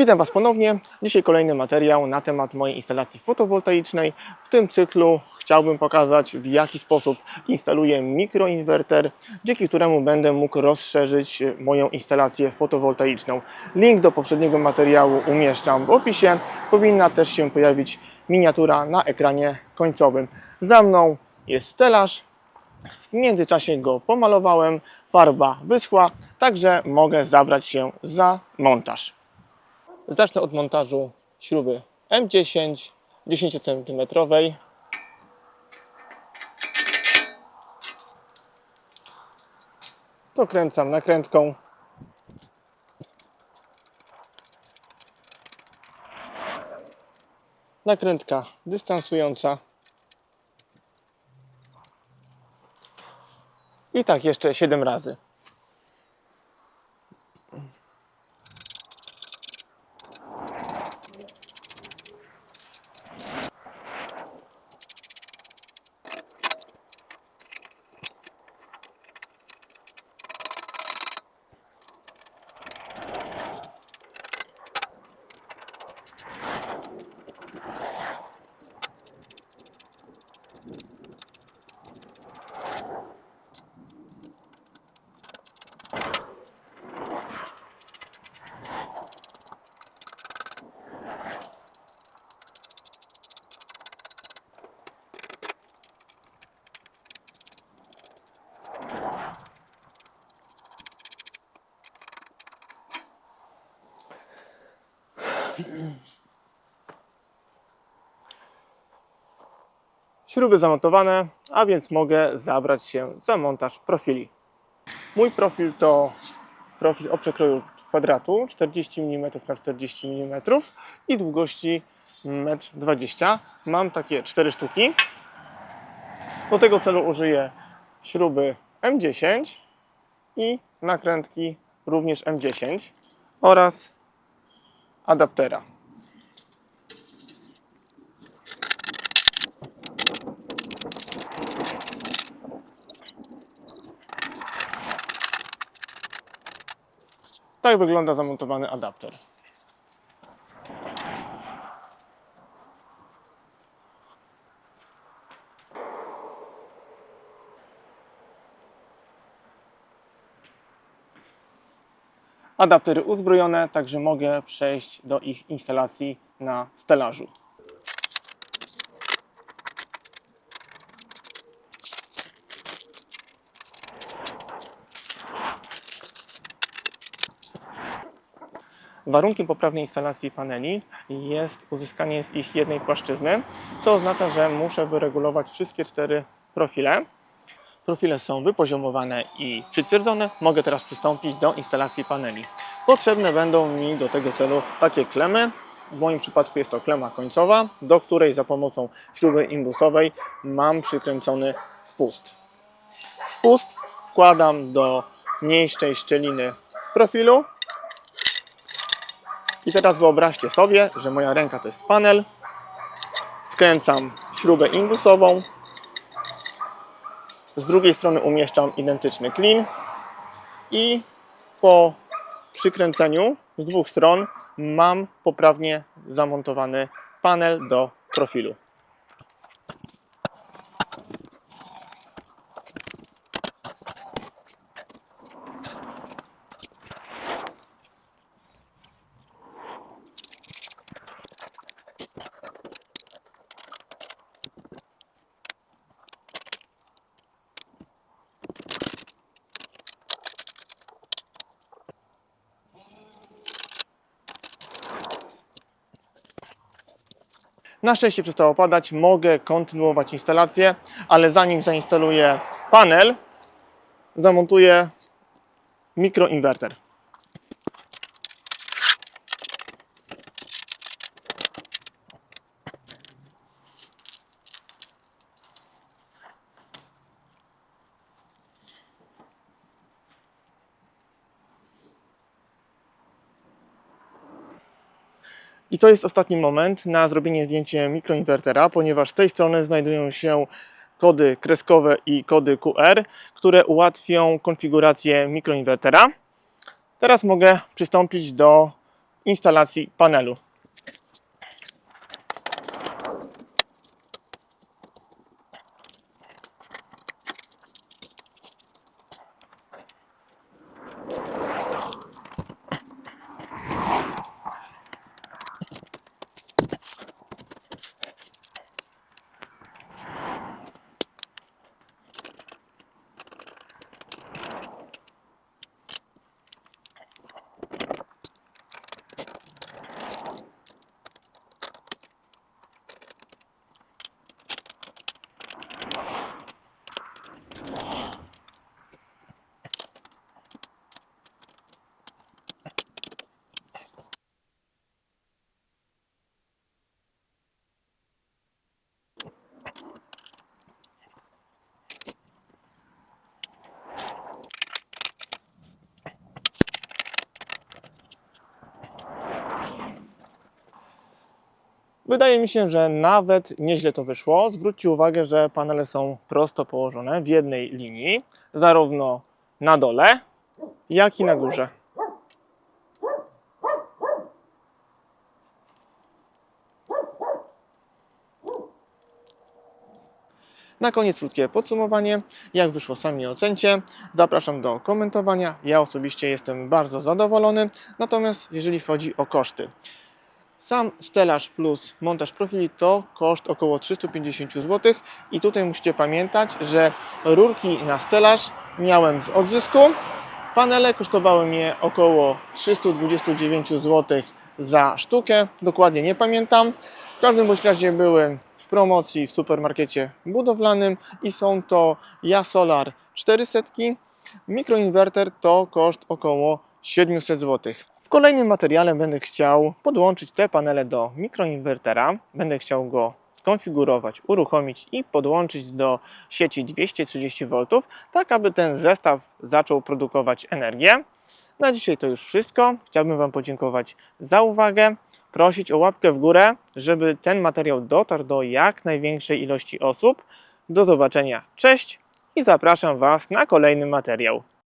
Witam Was ponownie. Dzisiaj kolejny materiał na temat mojej instalacji fotowoltaicznej. W tym cyklu chciałbym pokazać, w jaki sposób instaluję mikroinwerter, dzięki któremu będę mógł rozszerzyć moją instalację fotowoltaiczną. Link do poprzedniego materiału umieszczam w opisie. Powinna też się pojawić miniatura na ekranie końcowym. Za mną jest stelaż. W międzyczasie go pomalowałem, farba wyschła, także mogę zabrać się za montaż. Zacznę od montażu śruby M10 10 cm. Dokręcam nakrętką. Nakrętka dystansująca. I tak jeszcze 7 razy. Śruby zamontowane, a więc mogę zabrać się za montaż profili. Mój profil to profil o przekroju kwadratu 40 mm na 40 mm i długości 1,20 m. Mam takie 4 sztuki. Do tego celu użyję śruby M10 i nakrętki również M10 oraz adaptera. Tak wygląda zamontowany adapter. Adaptery uzbrojone, także mogę przejść do ich instalacji na stelażu. Warunkiem poprawnej instalacji paneli jest uzyskanie z ich jednej płaszczyzny, co oznacza, że muszę wyregulować wszystkie cztery profile. Profile są wypoziomowane i przytwierdzone. Mogę teraz przystąpić do instalacji paneli. Potrzebne będą mi do tego celu takie klemy. W moim przypadku jest to klema końcowa, do której za pomocą śruby imbusowej mam przykręcony wpust. Wpust wkładam do mniejszej szczeliny w profilu i teraz wyobraźcie sobie, że moja ręka to jest panel. Skręcam śrubę imbusową. Z drugiej strony umieszczam identyczny klin i po przykręceniu z dwóch stron mam poprawnie zamontowany panel do profilu. Na szczęście przestało padać, mogę kontynuować instalację, ale zanim zainstaluję panel, zamontuję mikroinwerter. I to jest ostatni moment na zrobienie zdjęcia mikroinwertera, ponieważ z tej strony znajdują się kody kreskowe i kody QR, które ułatwią konfigurację mikroinwertera. Teraz mogę przystąpić do instalacji panelu. Wydaje mi się, że nawet nieźle to wyszło. Zwróćcie uwagę, że panele są prosto położone w jednej linii, zarówno na dole, jak i na górze. Na koniec krótkie podsumowanie. Jak wyszło sami ocencie. Zapraszam do komentowania. Ja osobiście jestem bardzo zadowolony. Natomiast jeżeli chodzi o koszty. Sam stelaż plus montaż profili to koszt około 350 zł i tutaj musicie pamiętać, że rurki na stelaż miałem z odzysku. Panele kosztowały mnie około 329 zł za sztukę, dokładnie nie pamiętam. W każdym bądź razie były w promocji w supermarkecie budowlanym i są to Jasolar 400. Mikroinwerter to koszt około 700 zł. Kolejnym materiale będę chciał podłączyć te panele do mikroinwertera. Będę chciał go skonfigurować, uruchomić i podłączyć do sieci 230 V, tak aby ten zestaw zaczął produkować energię. Na dzisiaj to już wszystko. Chciałbym Wam podziękować za uwagę, prosić o łapkę w górę, żeby ten materiał dotarł do jak największej ilości osób. Do zobaczenia, cześć i zapraszam Was na kolejny materiał.